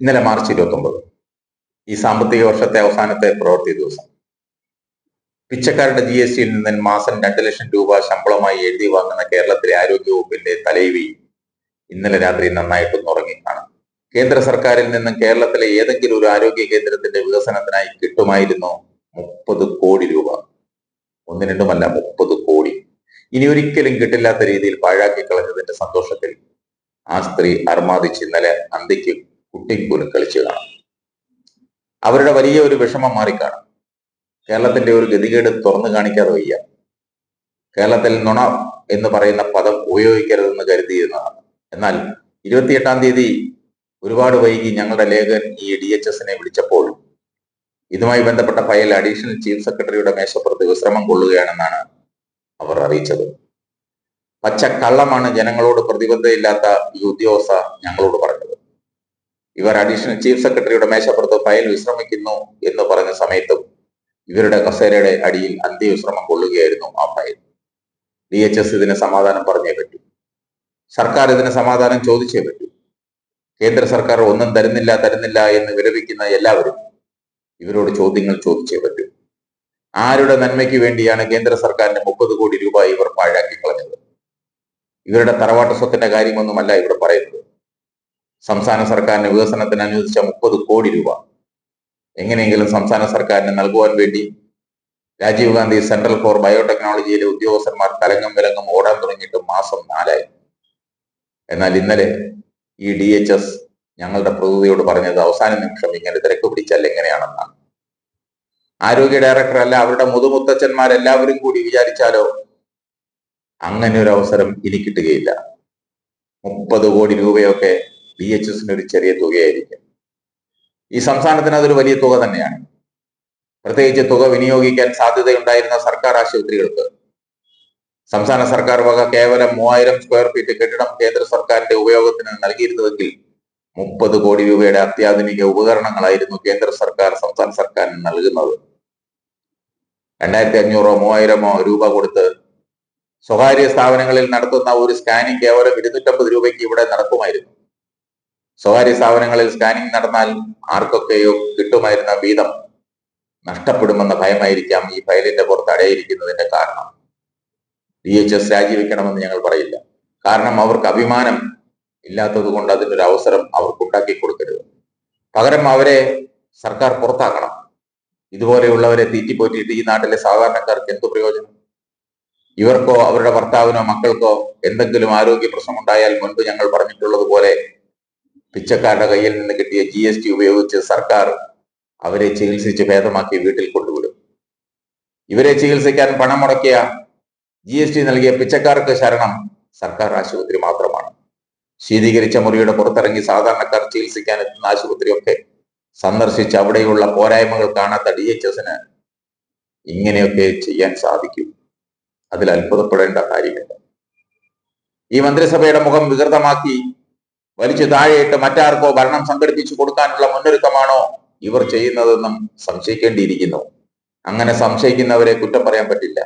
ഇന്നലെ മാർച്ച് ഇരുപത്തി ഈ സാമ്പത്തിക വർഷത്തെ അവസാനത്തെ പ്രവൃത്തി ദിവസം. പിച്ചക്കാരുടെ ജി എസ് ടിയിൽ നിന്ന് മാസം രണ്ട് ലക്ഷം രൂപ ശമ്പളമായി എഴുതി വാങ്ങുന്ന കേരളത്തിലെ ആരോഗ്യ വകുപ്പിന്റെ തലൈവി ഇന്നലെ രാത്രി നന്നായിട്ടൊന്ന് ഉറങ്ങി കാണും. കേന്ദ്ര സർക്കാരിൽ നിന്നും കേരളത്തിലെ ഏതെങ്കിലും ഒരു ആരോഗ്യ കേന്ദ്രത്തിന്റെ വികസനത്തിനായി കിട്ടുമായിരുന്നു മുപ്പത് കോടി രൂപ. ഒന്ന് രണ്ടുമല്ല മുപ്പത് കോടി. ഇനി ഒരിക്കലും കിട്ടില്ലാത്ത രീതിയിൽ പാഴാക്കി കളഞ്ഞതിന്റെ സന്തോഷത്തിൽ ആ സ്ത്രീ അർമാദിച്ച് ഇന്നലെ അന്തിക്ക് കുട്ടിപ്പോലും കളിച്ചു കാണും അവരുടെ വലിയ ഒരു വിഷമം മാറിക്കാണും. കേരളത്തിന്റെ ഒരു ഗതികേട് തുറന്നു കാണിക്കാതെ വയ്യ. കേരളത്തിൽ നുണ എന്ന് പറയുന്ന പദം ഉപയോഗിക്കരുതെന്ന് കരുതിയിരുന്നതാണ്. എന്നാൽ ഇരുപത്തിയെട്ടാം തീയതി ഒരുപാട് വൈകി ഞങ്ങളുടെ ലേഖകൻ ഈ ഡി എച്ച് എസിനെ വിളിച്ചപ്പോൾ ഇതുമായി ബന്ധപ്പെട്ട ഫയൽ അഡീഷണൽ ചീഫ് സെക്രട്ടറിയുടെ മേശപ്പുറത്ത് വിശ്രമം കൊള്ളുകയാണെന്നാണ് അവർ അറിയിച്ചത്. പച്ച കള്ളമാണ് ജനങ്ങളോട് പ്രതിബദ്ധതയില്ലാത്ത ഈ ഉദ്യോഗസ്ഥ ഞങ്ങളോട് പറഞ്ഞത്. ഇവർ അഡീഷണൽ ചീഫ് സെക്രട്ടറിയുടെ മേശപ്പുറത്ത് ഫയൽ വിശ്രമിക്കുന്നു എന്ന് പറഞ്ഞ സമയത്തും ഇവരുടെ കസേരയുടെ അടിയിൽ അന്ത്യവിശ്രമം കൊള്ളുകയായിരുന്നു ആ ഫയൽ ഡി എച്ച് എസ് ഇതിന് സമാധാനം പറഞ്ഞേ പറ്റൂ. സർക്കാർ ഇതിന് സമാധാനം ചോദിച്ചേ പറ്റൂ. കേന്ദ്ര സർക്കാർ ഒന്നും തരുന്നില്ല തരുന്നില്ല എന്ന് വിലപിക്കുന്ന എല്ലാവരും ഇവരോട് ചോദ്യങ്ങൾ ചോദിച്ചേ പറ്റൂ. ആരുടെ നന്മയ്ക്ക് വേണ്ടിയാണ് കേന്ദ്ര സർക്കാരിന് മുപ്പത് കോടി രൂപ ഇവർ പാഴാക്കി കളഞ്ഞത് ഇവരുടെ തറവാട്ട് സ്വത്തിന്റെ കാര്യമൊന്നുമല്ല ഇവിടെ പറയുന്നത്. സംസ്ഥാന സർക്കാരിന് വികസനത്തിന് അനുവദിച്ച മുപ്പത് കോടി രൂപ. എങ്ങനെയെങ്കിലും സംസ്ഥാന സർക്കാരിന് നൽകുവാൻ വേണ്ടി രാജീവ് ഗാന്ധി സെൻട്രൽ ഫോർ ബയോടെക്നോളജിയിലെ ഉദ്യോഗസ്ഥന്മാർ തലങ്ങും വിലങ്ങും ഓടാൻ തുടങ്ങിയിട്ട് മാസം നാലായി. എന്നാൽ ഇന്നലെ ഈ ഡി എച്ച് എസ് ഞങ്ങളുടെ പ്രതിനിധിയോട് പറഞ്ഞത് അവസാന നിമിഷം ഇങ്ങനെ തിരക്ക് പിടിച്ചാൽ എങ്ങനെയാണെന്നാണ്. ആരോഗ്യ ഡയറക്ടർ അല്ല അവരുടെ മുതുമുത്തച്ഛന്മാരെല്ലാവരും കൂടി വിചാരിച്ചാലോ അങ്ങനെ ഒരു അവസരം ഇനി കിട്ടുകയില്ല. മുപ്പത് കോടി രൂപയൊക്കെ ഡി എച്ച് എസിന് ഒരു ചെറിയ തുകയായിരിക്കും. ഈ സംസ്ഥാനത്തിന് അതൊരു വലിയ തുക തന്നെയാണ്. പ്രത്യേകിച്ച് തുക വിനിയോഗിക്കാൻ സാധ്യതയുണ്ടായിരുന്ന സർക്കാർ ആശുപത്രികൾക്ക്. സംസ്ഥാന സർക്കാർ വക കേവലം മൂവായിരം സ്ക്വയർ ഫീറ്റ് കെട്ടിടം കേന്ദ്ര സർക്കാരിന്റെ ഉപയോഗത്തിന് നൽകിയിരുന്നുവെങ്കിൽ മുപ്പത് കോടി രൂപയുടെ അത്യാധുനിക ഉപകരണങ്ങളായിരുന്നു കേന്ദ്ര സർക്കാർ സംസ്ഥാന സർക്കാരിന് നൽകുന്നത്. രണ്ടായിരത്തി അഞ്ഞൂറോ മൂവായിരമോ രൂപ കൊടുത്ത് സ്വകാര്യ സ്ഥാപനങ്ങളിൽ നടത്തുന്ന ഒരു സ്കാനിംഗ് കേവലം ഇരുന്നൂറ്റമ്പത് രൂപയ്ക്ക് ഇവിടെ നടക്കുമായിരുന്നു. സ്വകാര്യ സ്ഥാപനങ്ങളിൽ സ്കാനിങ് നടന്നാൽ ആർക്കൊക്കെയോ കിട്ടുമായിരുന്ന വീതം നഷ്ടപ്പെടുമെന്ന ഭയമായിരിക്കാം ഈ ഫയലിന്റെ പുറത്ത് അടയിരിക്കുന്നതിന്റെ കാരണം. ഡി എച്ച് എസ് രാജിവെക്കണമെന്ന് ഞങ്ങൾ പറയില്ല. കാരണം അവർക്ക് അഭിമാനം ഇല്ലാത്തത് കൊണ്ട് അതിനൊരു അവസരം അവർക്ക് ഉണ്ടാക്കി കൊടുക്കരുത്. പകരം അവരെ സർക്കാർ പുറത്താക്കണം. ഇതുപോലെയുള്ളവരെ തീറ്റിപ്പോറ്റിയിട്ട് ഈ നാട്ടിലെ സാധാരണക്കാർക്ക് എന്തു പ്രയോജനം? ഇവർക്കോ അവരുടെ ഭർത്താവിനോ മക്കൾക്കോ എന്തെങ്കിലും ആരോഗ്യ പ്രശ്നമുണ്ടായാൽ മുൻപ് ഞങ്ങൾ പറഞ്ഞിട്ടുള്ളത് പോലെ പിച്ചക്കാരുടെ കയ്യിൽ നിന്ന് കിട്ടിയ ജി എസ് ടി ഉപയോഗിച്ച് സർക്കാർ അവരെ ചികിത്സിച്ച് ഭേദമാക്കി വീട്ടിൽ കൊണ്ടുവിടും. ഇവരെ ചികിത്സിക്കാൻ പണം മുടക്കിയ ജി എസ് ടി നൽകിയ പിച്ചക്കാർക്ക് ശരണം സർക്കാർ ആശുപത്രി മാത്രമാണ്. ശീതീകരിച്ച മുറിയുടെ പുറത്തിറങ്ങി സാധാരണക്കാർ ചികിത്സിക്കാൻ എത്തുന്ന ആശുപത്രിയൊക്കെ സന്ദർശിച്ച് അവിടെയുള്ള പോരായ്മകൾ കാണാത്ത ഡി എച്ച് എസിന് ഇങ്ങനെയൊക്കെ ചെയ്യാൻ സാധിക്കും. അതിൽ അത്ഭുതപ്പെടേണ്ട കാര്യമില്ല. ഈ മന്ത്രിസഭയുടെ മുഖം വികൃതമാക്കി വലിച്ചു താഴെയിട്ട് മറ്റാർക്കോ ഭരണം സംഘടിപ്പിച്ചു കൊടുക്കാനുള്ള മുന്നൊരുക്കമാണോ ഇവർ ചെയ്യുന്നതെന്നും സംശയിക്കേണ്ടിയിരിക്കുന്നു. അങ്ങനെ സംശയിക്കുന്നവരെ കുറ്റം പറയാൻ പറ്റില്ല.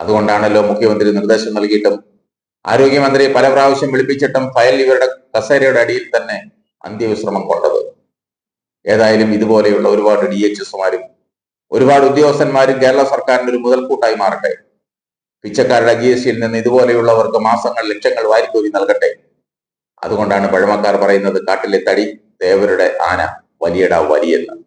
അതുകൊണ്ടാണല്ലോ മുഖ്യമന്ത്രി നിർദ്ദേശം നൽകിയിട്ടും ആരോഗ്യമന്ത്രി പല പ്രാവശ്യം വിളിപ്പിച്ചിട്ടും ഫയൽ ഇവരുടെ കസേരയുടെ അടിയിൽ തന്നെ അന്ത്യവിശ്രമം കൊണ്ടത്. ഏതായാലും ഇതുപോലെയുള്ള ഒരുപാട് ഡി എച്ച് എസുമാരും ഒരുപാട് ഉദ്യോഗസ്ഥന്മാരും കേരള സർക്കാരിന്റെ ഒരു മുതൽക്കൂട്ടായി മാറട്ടെ. പിച്ചക്കാരുടെ ജി എസ് ടിയിൽ നിന്ന് ഇതുപോലെയുള്ളവർക്ക് മാസങ്ങൾ ലക്ഷങ്ങൾ വാരിക്കോരി നൽകട്ടെ. അതുകൊണ്ടാണ് പഴമക്കാർ പറയുന്നത് കാട്ടിലെ തടി ദേവരുടെ ആന വലിയടാ വലിയെന്ന്.